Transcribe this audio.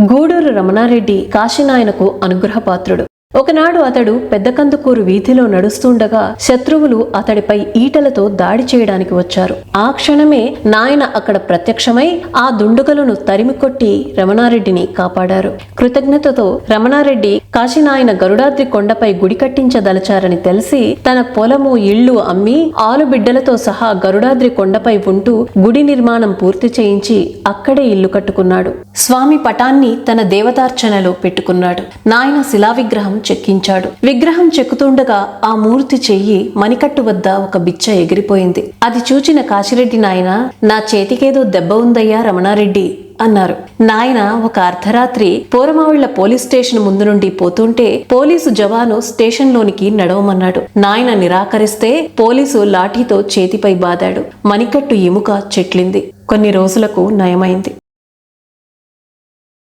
గూడూరు రమణారెడ్డి కాశీనాయనకు అనుగ్రహపాత్రుడు. ఒకనాడు అతడు పెద్దకందుకూరు వీధిలో నడుస్తుండగా శత్రువులు అతడిపై ఈటలతో దాడి చేయడానికి వచ్చారు. ఆ క్షణమే నాయన అక్కడ ప్రత్యక్షమై ఆ దుండుగలను తరిమికొట్టి రమణారెడ్డిని కాపాడారు. కృతజ్ఞతతో రమణారెడ్డి కాశీనాయన గరుడాద్రి కొండపై గుడి కట్టించదలచారని తెలిసి తన పొలము ఇళ్ళు అమ్మి ఆలుబిడ్డలతో సహా గరుడాద్రి కొండపై ఉంటూ గుడి నిర్మాణం పూర్తి చేయించి అక్కడే ఇల్లు కట్టుకున్నాడు. స్వామి పటాన్ని తన దేవతార్చనలో పెట్టుకున్నాడు. నాయన శిలా విగ్రహం చెక్కించాడు. విగ్రహం చెక్కుతుండగా ఆ మూర్తి చెయ్యి మణికట్టు వద్ద ఒక బిచ్చ ఎగిరిపోయింది. అది చూచిన కాశిరెడ్డి నాయన నా చేతికేదో దెబ్బ ఉందయ్యా రమణారెడ్డి అన్నారు. నాయన ఒక అర్ధరాత్రి పోరమావిళ్ళ పోలీస్ స్టేషన్ ముందు నుండి పోతుంటే పోలీసు జవాను స్టేషన్లోనికి నడవమన్నాడు. నాయన నిరాకరిస్తే పోలీసు లాఠీతో చేతిపై బాదాడు. మణికట్టు ఎముక చెట్లింది. కొన్ని రోజులకు నయమైంది.